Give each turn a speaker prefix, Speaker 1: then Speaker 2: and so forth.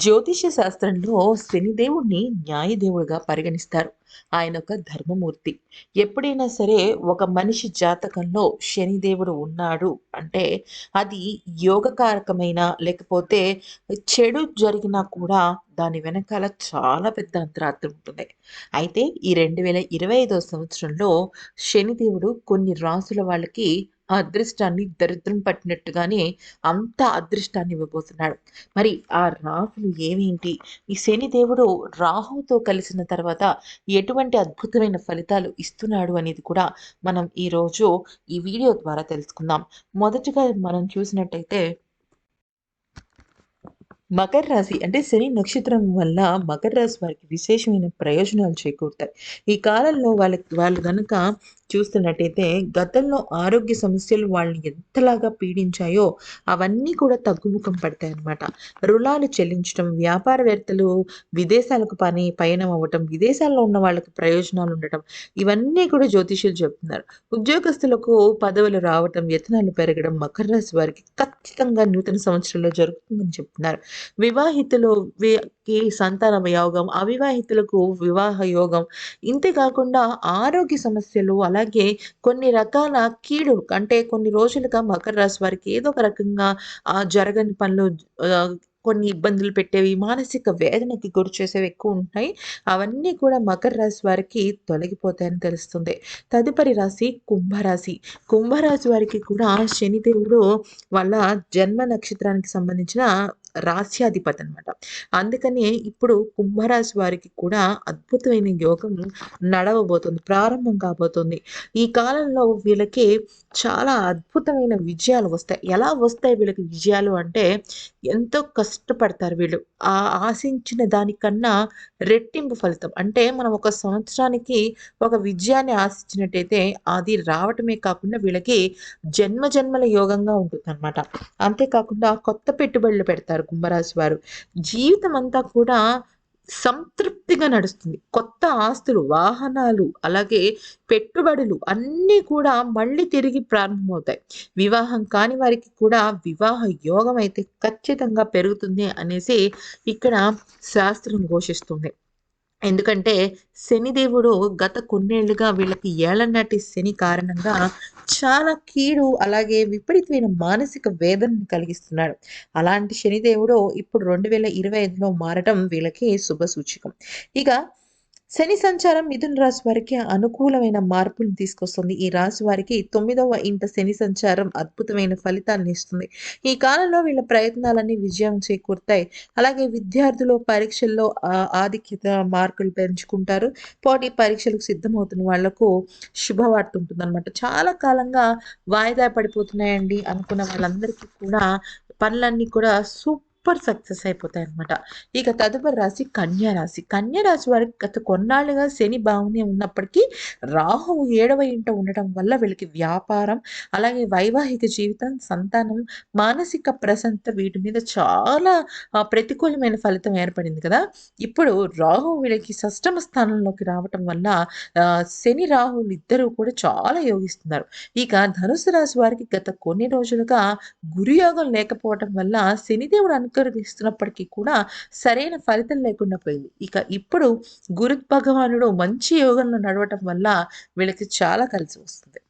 Speaker 1: జ్యోతిష్య శాస్త్రంలో శనిదేవుణ్ణి న్యాయదేవుడిగా పరిగణిస్తారు. ఆయన ఒక ధర్మమూర్తి. ఎప్పుడైనా సరే ఒక మనిషి జాతకంలో శనిదేవుడు ఉన్నాడు అంటే అది యోగకారకమైన లేకపోతే చెడు జరిగినా కూడా దాని వెనకాల చాలా పెద్ద అంతరార్థం ఉంటుంది. అయితే ఈ రెండు వేల ఇరవై ఐదో సంవత్సరంలో శనిదేవుడు కొన్ని రాసుల వాళ్ళకి ఆ అదృష్టాన్ని దరిద్రం పట్టినట్టుగానే అంత అదృష్టాన్ని ఇవ్వబోతున్నాడు. మరి ఆ రాహులు ఏమేంటి? ఈ శనిదేవుడు రాహుతో కలిసిన తర్వాత ఎటువంటి అద్భుతమైన ఫలితాలు ఇస్తున్నాడు అనేది కూడా మనం ఈరోజు ఈ వీడియో ద్వారా తెలుసుకుందాం. మొదటిగా మనం చూసినట్టయితే మకర రాశి అంటే శని నక్షత్రం వల్ల మకర రాశి వారికి విశేషమైన ప్రయోజనాలు చేకూరుతాయి. ఈ కాలంలో వాళ్ళకి వాళ్ళు కనుక చూస్తున్నట్టయితే గతంలో ఆరోగ్య సమస్యలు వాళ్ళని ఎంతలాగా పీడించాయో అవన్నీ కూడా తగ్గుముఖం పడతాయి అన్నమాట రుణాలు చెల్లించడం వ్యాపారవేత్తలు విదేశాలకు పని పయనం అవ్వటం విదేశాల్లో ఉన్న వాళ్ళకి ప్రయోజనాలు ఉండటం ఇవన్నీ కూడా జ్యోతిష్యులు చెప్తున్నారు. ఉద్యోగస్తులకు పదవులు రావటం వ్యతనాలు పెరగడం మకర రాశి వారికి ఖచ్చితంగా నూతన సంవత్సరంలో జరుగుతుందని చెప్తున్నారు. వివాహితులు కి సంతాన యోగం అవివాహితులకు వివాహ యోగం ఇంతేకాకుండా ఆరోగ్య సమస్యలు అలా అలాగే కొన్ని రకాల కీడు అంటే కొన్ని రోజులుగా మకర రాశి వారికి ఏదో ఒక రకంగా జరగని పనులు కొన్ని ఇబ్బందులు పెట్టేవి మానసిక వేదనకి గురి చేసేవి ఎక్కువ ఉంటాయి అవన్నీ కూడా మకర రాశి వారికి తొలగిపోతాయని తెలుస్తుంది. తదుపరి రాశి కుంభరాశి. కుంభరాశి వారికి కూడా శనిదేవుడు వాళ్ళ జన్మ నక్షత్రానికి సంబంధించిన రాస్యాధిపతి అనమాట అందుకనే ఇప్పుడు కుంభరాశి వారికి కూడా అద్భుతమైన యోగం నడవబోతుంది ప్రారంభం కాబోతుంది. ఈ కాలంలో వీళ్ళకి చాలా అద్భుతమైన విజయాలు వస్తాయి. ఎలా వస్తాయి వీళ్ళకి విజయాలు అంటే ఎంతో కష్టపడతారు వీళ్ళు. ఆ ఆశించిన దానికన్నా రెట్టింపు ఫలితం. అంటే మనం ఒక సంవత్సరానికి ఒక విజయాన్ని ఆశించినట్టయితే అది రావటమే కాకుండా వీళ్ళకి జన్మ జన్మల యోగంగా ఉంటుంది అనమాట అంతేకాకుండా కొత్త పెట్టుబడులు పెడతారు కుంభరాశి వారు. జీవితం అంతా కూడా సంతృప్తిగా నడుస్తుంది. కొత్త ఆస్తులు వాహనాలు అలాగే పెట్టుబడులు అన్నీ కూడా మళ్ళీ తిరిగి ప్రారంభమవుతాయి. వివాహం కాని వారికి కూడా వివాహ యోగం అయితే ఖచ్చితంగా పెరుగుతుంది అనేసి ఇక్కడ శాస్త్రం ఘోషిస్తుంది. ఎందుకంటే శనిదేవుడు గత కొన్నేళ్ళుగా వీళ్ళకి ఏళ్ళనాటి శని కారణంగా చాలా కీడు అలాగే విపరీతమైన మానసిక వేదనని కలిగిస్తున్నాడు. అలాంటి శనిదేవుడు ఇప్పుడు రెండు వేల ఇరవై ఐదులో మారటం వీళ్ళకి శుభ సూచకం. ఇక శని సంచారం మిథున రాశి వారికి అనుకూలమైన మార్పులు తీసుకొస్తుంది. ఈ రాశి వారికి తొమ్మిదవ ఇంట శని సంచారం అద్భుతమైన ఫలితాన్ని ఇస్తుంది. ఈ కాలంలో వీళ్ళ ప్రయత్నాలన్నీ విజయం చేకూరుతాయి. అలాగే విద్యార్థులు పరీక్షల్లో ఆధిక్యత మార్కులు పెంచుకుంటారు. పోటీ పరీక్షలకు సిద్ధమవుతున్న వాళ్ళకు శుభవార్త ఉంటుంది అనమాట చాలా కాలంగా వాయిదా పడిపోతున్నాయండి అనుకున్న వాళ్ళందరికీ కూడా పనులన్నీ కూడా సూపర్ సూపర్ సక్సెస్ అయిపోతాయి అనమాట ఇక తదుపరి రాశి కన్యా రాశి. కన్యా రాశి వారికి గత కొన్నాళ్ళుగా శని బాగునే ఉన్నప్పటికీ రాహువు ఏడవ ఇంట ఉండటం వల్ల వీళ్ళకి వ్యాపారం అలాగే వైవాహిక జీవితం సంతానం మానసిక ప్రశాంత వీటి మీద చాలా ప్రతికూలమైన ఫలితం ఏర్పడింది కదా. ఇప్పుడు రాహు వీళ్ళకి సష్టమ స్థానంలోకి రావటం వల్ల శని రాహువులు ఇద్దరూ కూడా చాలా యోగిస్తున్నారు. ఇక ధనుసు రాశి వారికి గత కొన్ని రోజులుగా గురియోగం లేకపోవటం వల్ల శనిదేవుడు అనుకరిస్తున్నప్పటికీ కూడా సరైన ఫలితం లేకుండా పోయింది. ఇక ఇప్పుడు గురు భగవానుడు మంచి యోగంలో నడవటం వల్ల వీళ్ళకి చాలా కలిసి వస్తుంది.